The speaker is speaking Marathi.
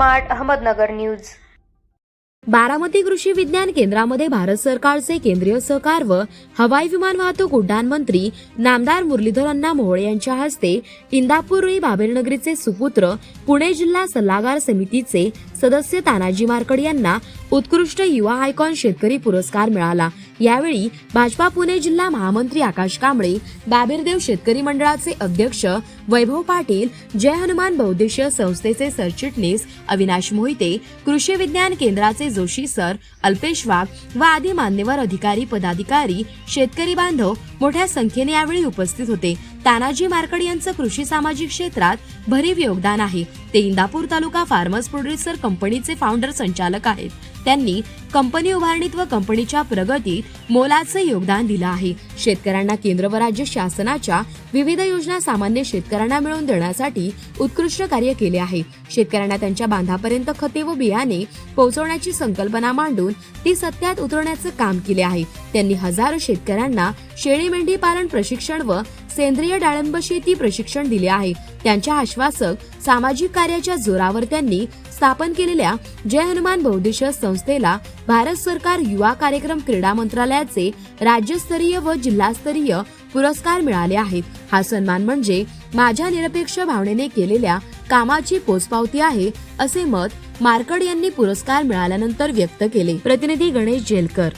Smart Ahmednagar news. बारामती कृषी विज्ञान केंद्रामध्ये भारत सरकारचे केंद्रीय सहकार व हवाई विमान वाहतूक उड्डाण मंत्री नामदार मुरलीधर अण्णा मोहोळ यांच्या हस्ते इंदापूर बाबेलनगरीचे सुपुत्र पुणे जिल्हा सल्लागार समितीचे सदस्य तानाजी मार्कड यांना उत्कृष्ट युवा आयकॉन शेतकरी पुरस्कार मिळाला. यावेळी भाजपा पुणे जिल्हा महामंत्री आकाश कांबळे बाबीरदेव शेतकरी मंडळाचे अध्यक्ष वैभव पाटील जय हनुमान बहुद्देशीय संस्थेचे सरचिटणीस अविनाश मोहिते कृषी विज्ञान केंद्राचे जोशी सर अल्पेश वाघ व आदी मान्यवर अधिकारी पदाधिकारी शेतकरी बांधव मोठ्या संख्येने यावेळी उपस्थित होते. तानाजी मार्कड यांचं कृषी सामाजिक क्षेत्रात भरीव योगदान आहे. ते इंदापूर तालुका फार्मर्स प्रोड्युसर कंपनीचे फाउंडर संचालक आहेत. त्यांनी कंपनी उभारणीत व कंपनीच्या प्रगतीत मोलाचं योगदान दिलं आहे. शेतकऱ्यांना केंद्र व राज्य शासनाच्या विविध योजना सामान्य शेतकऱ्यांना मिळवून देण्यासाठी उत्कृष्ट कार्य केले आहे. शेतकऱ्यांना त्यांच्या बांधापर्यंत खते व बियाणे पोहोचवण्याची संकल्पना मांडून ती सत्यात उतरवण्याचं काम केले आहे. त्यांनी हजारो शेतकऱ्यांना शेळी मेंढी पालन प्रशिक्षण व सेंद्रिय डाळिंब शेती प्रशिक्षण दिले आहे. त्यांच्या आश्वासक सामाजिक कार्याच्या जोरावर त्यांनी स्थापन केलेल्या जय हनुमान बौद्धिश संस्थेला भारत सरकार युवा कार्यक्रम क्रीडा मंत्रालयाचे राज्यस्तरीय व जिल्हास्तरीय पुरस्कार मिळाले आहेत. हा सन्मान म्हणजे माझ्या निरपेक्ष भावनेने केलेल्या कामाची पोचपावती आहे असे मत मार्कड यांनी पुरस्कार मिळाल्यानंतर व्यक्त केले. प्रतिनिधी गणेश जेलकर